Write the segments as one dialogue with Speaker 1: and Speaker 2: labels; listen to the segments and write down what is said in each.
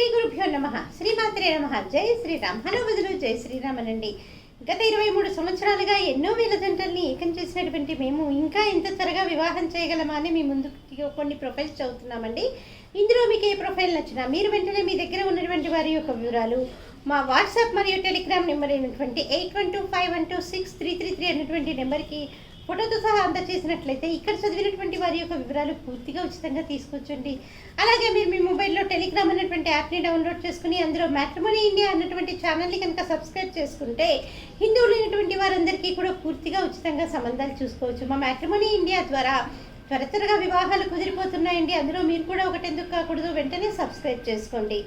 Speaker 1: శ్రీ గురుభ్యో నమ. శ్రీమాత్రే నమ. జై శ్రీరామ్. హలో బదులు జై శ్రీరామ్ అనండి గత ఇరవై మూడు సంవత్సరాలుగా ఎన్నో వేల జంటల్ని ఏకం చేసినటువంటి మేము ఇంకా ఎంత త్వరగా వివాహం చేయగలమా అని మీ ముందు కొన్ని ప్రొఫైల్స్ చదువుతున్నామండి. ఇందులో మీకు ఏ ప్రొఫైల్ నచ్చినా మీరు వెంటనే మీ దగ్గర ఉన్నటువంటి వారి యొక్క వివరాలు మా వాట్సాప్ మరియు టెలిగ్రామ్ నెంబర్ అయినటువంటి eight one two five one two six three three three అనేటువంటి నెంబర్కి ఫోటోతో సహా అందజేసినట్లయితే ఇక్కడ చదివినటువంటి వారి యొక్క వివరాలు పూర్తిగా ఉచితంగా తీసుకొచ్చండి. అలాగే మీరు మీ మొబైల్లో టెలిగ్రామ్ అనేటువంటి యాప్ని డౌన్లోడ్ చేసుకుని అందులో మ్యాట్రిమోనీ ఇండియా అన్నటువంటి ఛానల్ని కనుక సబ్స్క్రైబ్ చేసుకుంటే హిందువులు అయినటువంటి వారందరికీ కూడా పూర్తిగా ఉచితంగా సంబంధాలు చూసుకోవచ్చు. మా మ్యాట్రిమోనీ ఇండియా ద్వారా త్వర త్వరగా వివాహాలు కుదిరిపోతున్నాయండి. అందులో మీరు కూడా ఒకటి ఎందుకు కాకూడదు వెంటనే సబ్స్క్రైబ్ చేసుకోండి.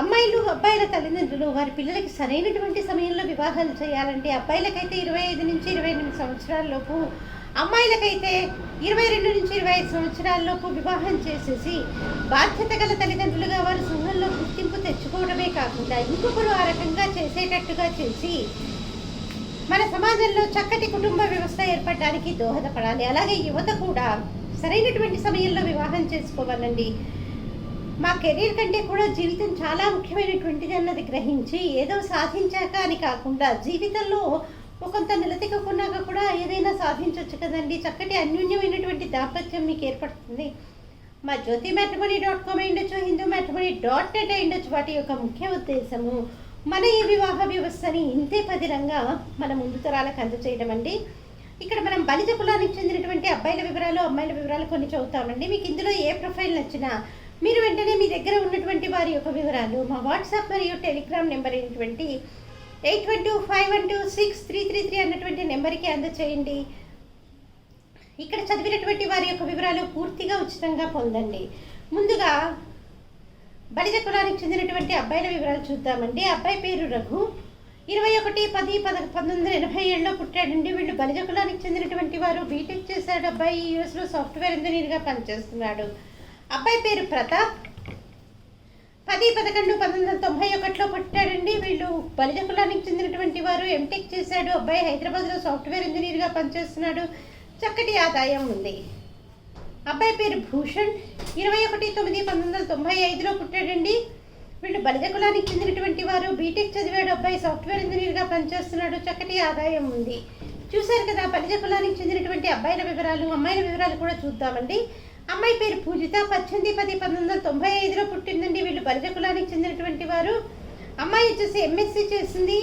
Speaker 1: అమ్మాయిలు అబ్బాయిల తల్లిదండ్రులు వారి పిల్లలకి సరైనటువంటి సమయంలో వివాహాలు చేయాలంటే అబ్బాయిలకైతే ఇరవై ఐదు నుంచి ఇరవై ఎనిమిది సంవత్సరాలలోపు అమ్మాయిలకైతే ఇరవై రెండు నుంచి ఇరవై ఐదు సంవత్సరాలలోపు వివాహం చేసేసి బాధ్యత గల తల్లిదండ్రులుగా వారు సంఘంలో గుర్తింపు తెచ్చుకోవడమే కాకుండా ఇంకొకరు ఆ రకంగా చేసేటట్టుగా చేసి మన సమాజంలో చక్కటి కుటుంబ వ్యవస్థ ఏర్పడడానికి దోహదపడాలి. అలాగే యువత కూడా సరైనటువంటి సమయంలో వివాహం చేసుకోవాలండి. మా కెరీర్ కంటే కూడా జీవితం చాలా ముఖ్యమైనటువంటిది అన్నది గ్రహించి ఏదో సాధించాక అని కాకుండా జీవితంలో ఒకంత నిలదెక్కున్నాక కూడా ఏదైనా సాధించవచ్చు కదండి. చక్కటి అన్యోన్యమైనటువంటి దాంపత్యం మీకు ఏర్పడుతుంది. మా జ్యోతి మ్యాట్రిమోనీ డాట్ కామ్ అయిండొచ్చు హిందూ మ్యాట్రిమోనీ డాట్ నెట్ అయిండొచ్చు వాటి యొక్క ముఖ్య ఉద్దేశము మన ఈ వివాహ వ్యవస్థని ఇంతే పదిరంగా మన ముందు తరాలకు అందచేయడం అండి. ఇక్కడ మనం బలిజ కులానికి చెందినటువంటి అబ్బాయిల వివరాలు అమ్మాయిల వివరాలు కొన్ని చదువుతామండి. మీకు ఇందులో ఏ ప్రొఫైల్ నచ్చినా మీరు వెంటనే మీ దగ్గర ఉన్నటువంటి వారి యొక్క వివరాలు మా వాట్సాప్ మరియు టెలిగ్రామ్ నెంబర్ అయినటువంటి eight one two five one two six three three three అన్నటువంటి నెంబర్కి అందచేయండి. ఇక్కడ చదివినటువంటి వారి యొక్క వివరాలు పూర్తిగా ఉచితంగా పొందండి. ముందుగా బలిజ కులానికి చెందినటువంటి అబ్బాయిల వివరాలు చూద్దామండి. అబ్బాయి పేరు రఘు. ఇరవై ఒకటి పది పద పంతొమ్మిది వందల ఎనభై ఏడులో పుట్టాడండి. వీళ్ళు బలిజ కులానికి చెందినటువంటి వారు బీటెక్ చేశాడు అబ్బాయి యూఎస్లో సాఫ్ట్వేర్ ఇంజనీర్గా పనిచేస్తున్నాడు. అబ్బాయి పేరు ప్రతాప్. పది పదకొండు పంతొమ్మిది వందల తొంభై ఒకటిలో పుట్టాడండి వీళ్ళు. బలిజ కులానికి చెందినటువంటి వారు ఎంటెక్ చేశాడు. అబ్బాయి హైదరాబాద్లో సాఫ్ట్వేర్ ఇంజనీర్గా పనిచేస్తున్నాడు. చక్కటి ఆదాయం ఉంది. అబ్బాయి పేరు భూషణ్. ఇరవై ఒకటి తొమ్మిది పంతొమ్మిది వందల తొంభై ఐదులో పుట్టాడండి. వీళ్ళు బలిజ కులానికి చెందినటువంటి వారు. బీటెక్ చదివాడు. అబ్బాయి సాఫ్ట్వేర్ ఇంజనీర్గా పనిచేస్తున్నాడు. చక్కటి ఆదాయం ఉంది. చూశారు కదా బలిజ కులానికి చెందినటువంటి అబ్బాయిల వివరాలు అమ్మాయిల వివరాలు కూడా చూద్దామండి. అమ్మాయి పేరు పూజిత. పద్దెనిమిది పది పంతొమ్మిది వందల తొంభై ఐదులో పుట్టిందండి. వీళ్ళు బలిజ కులానికి చెందినటువంటి వారు. అమ్మాయి వచ్చేసి ఎంఎస్సీ చేసింది.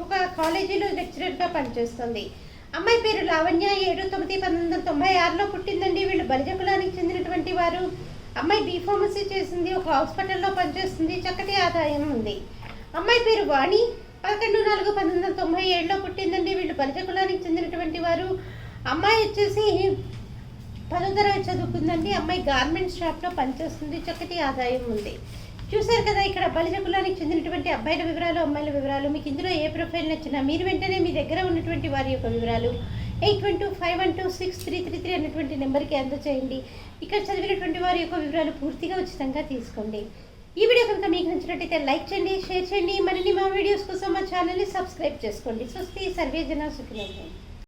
Speaker 1: ఒక కాలేజీలో లెక్చరర్గా పనిచేస్తుంది. అమ్మాయి పేరు లావణ్య. ఏడు తొమ్మిది పంతొమ్మిది వందల తొంభై ఆరులో పుట్టిందండి. వీళ్ళు బలిజ కులానికి చెందినటువంటి వారు. అమ్మాయి బీఫార్మసీ చేసింది. ఒక హాస్పిటల్లో పనిచేస్తుంది. చక్కటి ఆదాయం ఉంది. అమ్మాయి పేరు వాణి. పదకొండు నాలుగు పంతొమ్మిది వందల తొంభై ఏడులో పుట్టిందండి. వీళ్ళు బలిజ కులానికి చెందినటువంటి వారు. అమ్మాయి వచ్చేసి పదో తరగతి చదువుకుందండి. అమ్మాయి గార్మెంట్ షాప్లో పనిచేస్తుంది. చక్కటి ఆదాయం ఉంది. చూశారు కదా ఇక్కడ బలిజ కులానికి చెందినటువంటి అబ్బాయిల వివరాలు అమ్మాయిల వివరాలు మీకు ఇందులో ఏ ప్రొఫైల్ నచ్చినా మీరు వెంటనే మీ దగ్గర ఉన్నటువంటి వారి యొక్క వివరాలు eight one two five one two six three three three అన్నటువంటి నెంబర్కి అందచేయండి. ఇక్కడ చదివినటువంటి వారి యొక్క వివరాలు పూర్తిగా ఉచితంగా తీసుకోండి. ఈ వీడియో కనుక మీకు నచ్చినట్టయితే లైక్ చేయండి షేర్ చేయండి. మరిన్ని మా వీడియోస్ కోసం మా ఛానల్ని సబ్స్క్రైబ్ చేసుకోండి. స్వస్తి సర్వే జన సుఖినండి